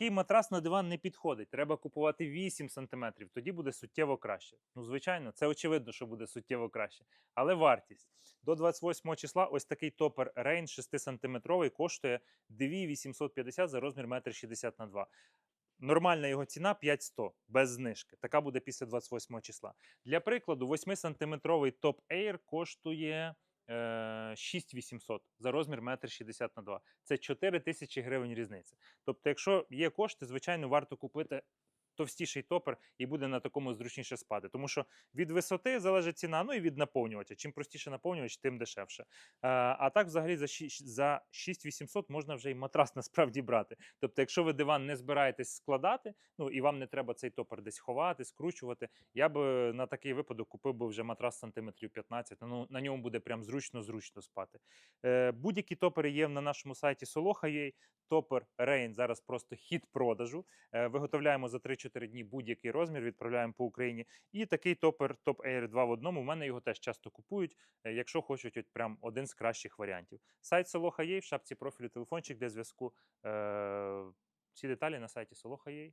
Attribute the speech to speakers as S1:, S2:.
S1: Такий матрас на диван не підходить. Треба купувати 8 см, тоді буде суттєво краще. Ну, звичайно, це очевидно, що буде суттєво краще. Але вартість. До 28 числа ось такий топер Rain 6 см коштує 2850 за розмір 1,60 на 2 Нормальна його ціна 5100 без знижки. Така буде після 28 числа. Для прикладу, 8-сантиметровий Top Air коштує 6800 за розмір 1,60 на 2. Це 4 тисячі гривень різниця. Тобто, якщо є кошти, звичайно, варто купити товстіший топер і буде на такому зручніше спати. Тому що від висоти залежить ціна, ну і від наповнювача. Чим простіше наповнювач, тим дешевше. Е, а так, взагалі, за шість- за 6800 можна вже і матрас насправді брати. Тобто, якщо ви диван не збираєтесь складати, ну і вам не треба цей топер десь ховати, скручувати, я би на такий випадок купив би вже матрас сантиметрів 15. Ну, на ньому буде прям зручно-зручно спати. Е, будь-які топери є на нашому сайті Soloha.ua. Топер Рейн зараз просто хід продажу. Е, Виготовляємо за 3-4 дні будь-який розмір, відправляємо по Україні. І такий топер Top Air 2 в одному. У мене його теж часто купують, е, якщо хочуть от прям один з кращих варіантів. Сайт Soloha.ua, в шапці профілю телефончик для зв'язку. Е, Всі деталі на сайті Soloha.ua.